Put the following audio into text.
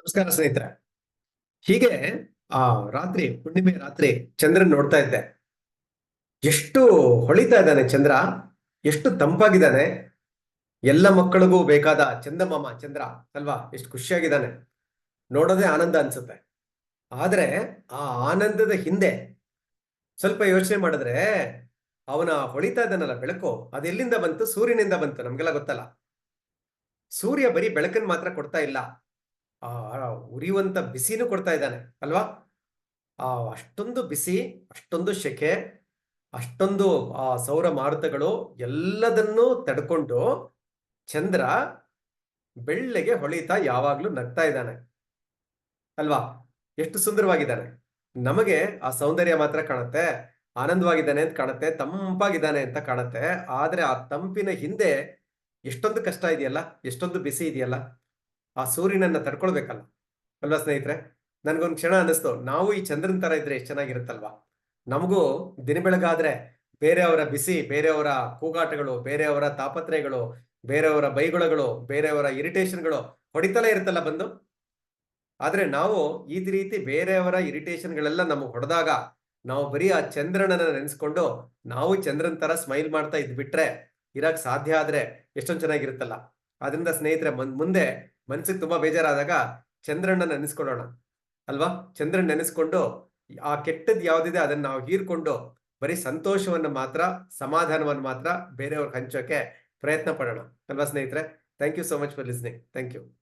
ನಮಸ್ಕಾರ ಸ್ನೇಹಿತರೆ. ಹೀಗೆ, ಆ, ರಾತ್ರಿ, ಹುಣ್ಣಿಮೆ ರಾತ್ರಿ ಚಂದ್ರನ್ ನೋಡ್ತಾ ಇದ್ದೆ. ಎಷ್ಟು ಹೊಳಿತಾ ಇದ್ದಾನೆ ಚಂದ್ರ? ಎಷ್ಟು ತಂಪಾಗಿದ್ದಾನೆ? ಎಲ್ಲ ಮಕ್ಕಳಿಗೂ ಬೇಕಾದ ಚಂದಮಾಮ ಚಂದ್ರ, ಅಲ್ವಾ? ಎಷ್ಟು ಖುಷಿಯಾಗಿದ್ದಾನೆ. ನೋಡೋದೇ ಆನಂದ ಅನ್ಸುತ್ತೆ. ಆದ್ರೆ, ಆ ಆನಂದದ ಹಿಂದೆ ಸ್ವಲ್ಪ ಯೋಚನೆ ಮಾಡಿದ್ರೆ, ಅವನ ಹೊಳಿತಾ ಇದ್ದಾನಲ್ಲ ಬೆಳಕು ಅದೆಲ್ಲಿಂದ ಬಂತು? ಸೂರ್ಯನಿಂದ ಬಂತು, ನಮ್ಗೆಲ್ಲ ಗೊತ್ತಲ್ಲ. ಸೂರ್ಯ ಬರೀ ಬೆಳಕನ್ನು ಮಾತ್ರ ಕೊಡ್ತಾ ಇಲ್ಲ. ಆ ಉರಿಯುವಂತ ಬಿಸಿನೂ ಕೊಡ್ತಾ ಇದ್ದಾನೆ, ಅಲ್ವಾ? ಆ, ಅಷ್ಟೊಂದು ಬಿಸಿ, ಅಷ್ಟೊಂದು ಶೆಕೆ, ಅಷ್ಟೊಂದು, ಆ, ಸೌರ ಮಾರುತಗಳು ಎಲ್ಲದನ್ನೂ ತಡ್ಕೊಂಡು ಚಂದ್ರ ಬೆಳ್ಳೆಗೆ ಹೊಳಿತಾ ಯಾವಾಗ್ಲೂ ನಗ್ತಾ ಇದ್ದಾನೆ, ಅಲ್ವಾ? ಎಷ್ಟು ಸುಂದರವಾಗಿದ್ದಾನೆ. ನಮಗೆ ಆ ಸೌಂದರ್ಯ ಮಾತ್ರ ಕಾಣುತ್ತೆ, ಆನಂದವಾಗಿದ್ದಾನೆ ಅಂತ ಕಾಣುತ್ತೆ, ತಂಪಾಗಿದ್ದಾನೆ ಅಂತ ಕಾಣುತ್ತೆ, ಆದ್ರೆ ಆ ತಂಪಿನ ಹಿಂದೆ ಎಷ್ಟೊಂದು ಕಷ್ಟ ಇದೆಯಲ್ಲ, ಎಷ್ಟೊಂದು ಬಿಸಿ ಇದೆಯಲ್ಲ ಆ ಸೂರ್ಯನನ್ನ ತಡ್ಕೊಳ್ಬೇಕಲ್ಲ. ಅಲ್ವಾ ಸ್ನೇಹಿತರೆ? ನನ್ಗೊಂದು ಕ್ಷಣ ಅನ್ನಿಸ್ತು. ನಾವು ಈ ಚಂದ್ರನ ತರ ಇದ್ರೆ ಎಷ್ಟು ಚೆನ್ನಾಗಿರುತ್ತಲ್ವಾ? ನಮಗೂ ದಿನ ಬೆಳಗಾದ್ರೆ ಬೇರೆಯವರ ಬಿಸಿ, ಬೇರೆಯವರ ಕೂಗಾಟಗಳು, ಬೇರೆಯವರ ತಾಪತ್ರಯಗಳು, ಬೇರೆಯವರ ಬೈಗುಳಗಳು, ಬೇರೆಯವರ ಇರಿಟೇಷನ್ಗಳು ಹೊಡಿತಲೇ ಇರುತ್ತಲ್ಲ ಬಂದು? ಆದ್ರೆ ನಾವು ಈ ರೀತಿ ಬೇರೆಯವರ ಇರಿಟೇಷನ್ಗಳೆಲ್ಲ ನಮಗೆ ಹೊಡೆದಾಗ ನಾವು ಬರೀ ಆ ಚಂದ್ರನನ್ನ ನೆನೆಸ್ಕೊಂಡು ನಾವು ಚಂದ್ರನ ತರ ಸ್ಮೈಲ್ ಮಾಡ್ತಾ ಇದ್ಬಿಟ್ರೆ ಇರಕ್ ಸಾಧ್ಯ ಆದ್ರೆ ಎಷ್ಟೊಂದು ಚೆನ್ನಾಗಿರುತ್ತಲ್ಲ. ಅದರಿಂದ ಸ್ನೇಹಿತರೆ ಮುಂದೆ ಮನ್ಸಿಗೆ ತುಂಬಾ ಬೇಜಾರಾದಾಗ ಚಂದ್ರಣ್ಣ ನೆನೆಸ್ಕೊಳ್ಳೋಣ. ಅಲ್ವಾ? ಚಂದ್ರನ್ ನೆನೆಸ್ಕೊಂಡು ಆ ಕೆಟ್ಟದ್ ಯಾವ್ದಿದೆ ಅದನ್ನ ನಾವು ಹೀರ್ಕೊಂಡು ಬರೀ ಸಂತೋಷವನ್ನ ಮಾತ್ರ, ಸಮಾಧಾನವನ್ನು ಮಾತ್ರ ಬೇರೆಯವ್ರಿಗೆ ಹಂಚೋಕೆ ಪ್ರಯತ್ನ ಪಡೋಣ. ಅಲ್ವಾ ಸ್ನೇಹಿತರೆ? Thank you so much for listening thank you